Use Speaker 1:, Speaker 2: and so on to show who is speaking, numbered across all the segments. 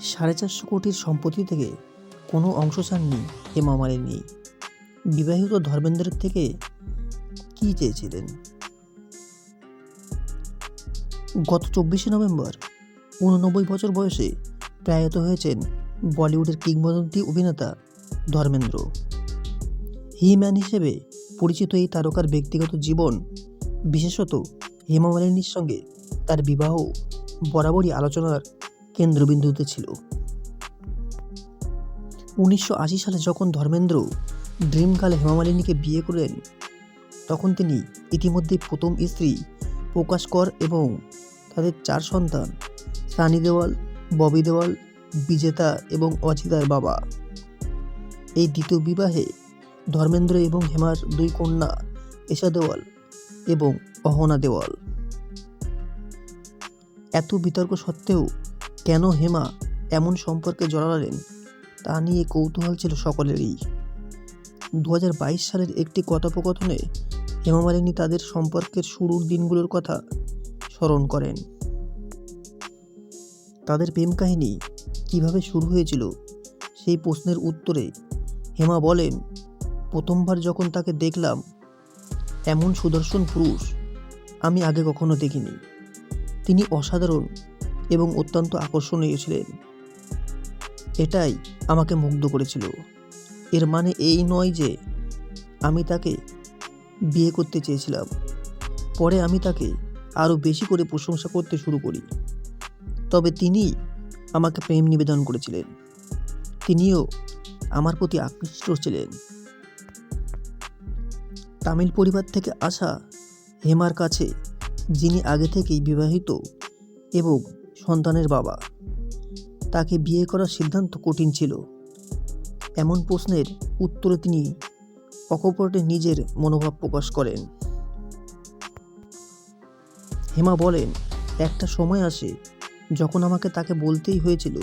Speaker 1: সাড়ে চারশো কোটির সম্পত্তি থেকে কোনো অংশ চাননি হেমা মালিনী। বিবাহিত ধর্মেন্দ্রের থেকে কী চেয়েছিলেন? গত চব্বিশে নভেম্বর, উননব্বই বছর বয়সে প্রয়াত হয়েছেন বলিউডের কিংবদন্তি অভিনেতা ধর্মেন্দ্র। হি ম্যান হিসেবে পরিচিত এই তারকার ব্যক্তিগত জীবন, বিশেষত হেমা মালিনীর সঙ্গে তার বিবাহ, বরাবরই আলোচনার কেন্দ্রবিন্দুতে ছিল। উনিশশো আশি সালে যখন ধর্মেন্দ্র ড্রিম গার্ল হেমা মালিনীকে বিয়ে করেন তখন তিনি ইতিমধ্যেই প্রথম স্ত্রী প্রকাশ কর এবং তাদের চার সন্তান সানি দেওয়াল, ববি দেওয়াল, বিজেতা এবং অজিতার বাবা। এই দ্বিতীয় বিবাহে ধর্মেন্দ্র এবং হেমার দুই কন্যা এশা দেওয়াল এবং অহনা দেওয়াল। এত বিতর্ক সত্ত্বেও কেন হেমা এমন সম্পর্কে জড়ালেন তা নিয়ে কৌতূহল ছিল সকলেরই। দু হাজার বাইশ সালের একটি কথোপকথনে হেমা মালিনী তাদের সম্পর্কের শুরুর দিনগুলোর কথা স্মরণ করেন। তাদের প্রেম কাহিনী কীভাবে শুরু হয়েছিল সেই প্রশ্নের উত্তরে হেমা বলেন, প্রথমবার যখন তাকে দেখলাম, এমন সুদর্শন পুরুষ আমি আগে কখনো দেখিনি। তিনি অসাধারণ এবং অত্যন্ত আকর্ষণীয় ছিলেন। এটাই আমাকে মুগ্ধ করেছিল। এর মানে এই নয় যে আমি তাকে বিয়ে করতে চেয়েছিলাম। পরে আমি তাকে আরও বেশি করে প্রশংসা করতে শুরু করি। তবে তিনি আমাকে প্রেম নিবেদন করেছিলেন। তিনিও আমার প্রতি আকৃষ্ট ছিলেন। তামিল পরিবার থেকে আসা হেমার কাছে, যিনি আগে থেকেই বিবাহিত এবং সন্তানের বাবা। তাকে বিয়ে করার সিদ্ধান্ত কঠিন ছিল। এমন প্রশ্নের উত্তরে তিনি অকপটে নিজের মনোভাব প্রকাশ করেন। হেমা বলেন, একটা সময় আসে যখন আমাকে তাকে বলতেই হয়েছিল,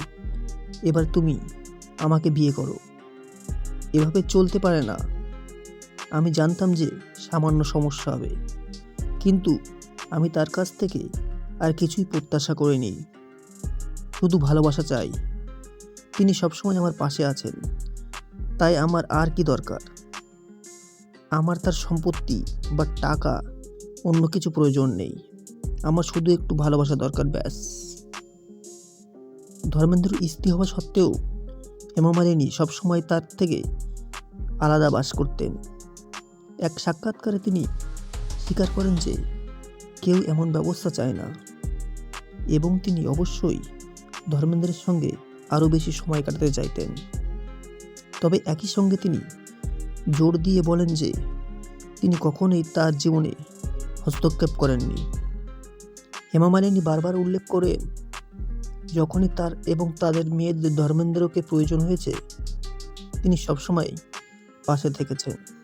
Speaker 1: এবার তুমি আমাকে বিয়ে করো। এভাবে চলতে পারে না। আমি জানতাম যে সামান্য সমস্যা হবে। কিন্তু আমি তার কাছ থেকে আর কিছুই প্রত্যাশা করিনি। শুধু ভালোবাসা চাই। তিনি সবসময় আমার পাশে আছেন। তাই আমার আর কি দরকার? আমার তার সম্পত্তি বা টাকা অন্য কিছু প্রয়োজন নেই। আমার শুধু একটু ভালোবাসা দরকার, ব্যাস। ধর্মেন্দ্র স্ত্রী হওয়া সত্ত্বেও হেমা মালিনী সবসময় তার থেকে আলাদা বাস করতেন। এক সাক্ষাৎকারে তিনি স্বীকার করেন যে কেউ এমন ব্যবস্থা চায় না। এবং তিনি অবশ্যই ধর্মেন্দ্রের সঙ্গে আরও বেশি সময় কাটাতে চাইতেন। তবে একই সঙ্গে তিনি জোর দিয়ে বলেন যে, তিনি কখনোই তার জীবনে হস্তক্ষেপ করেননি। হেমা মালিনী বারবার উল্লেখ করেন যখনই তার এবং তাদের মেয়েদের ধর্মেন্দ্রকে প্রয়োজন হয়েছে, তিনি সবসময় পাশে থেকেছেন।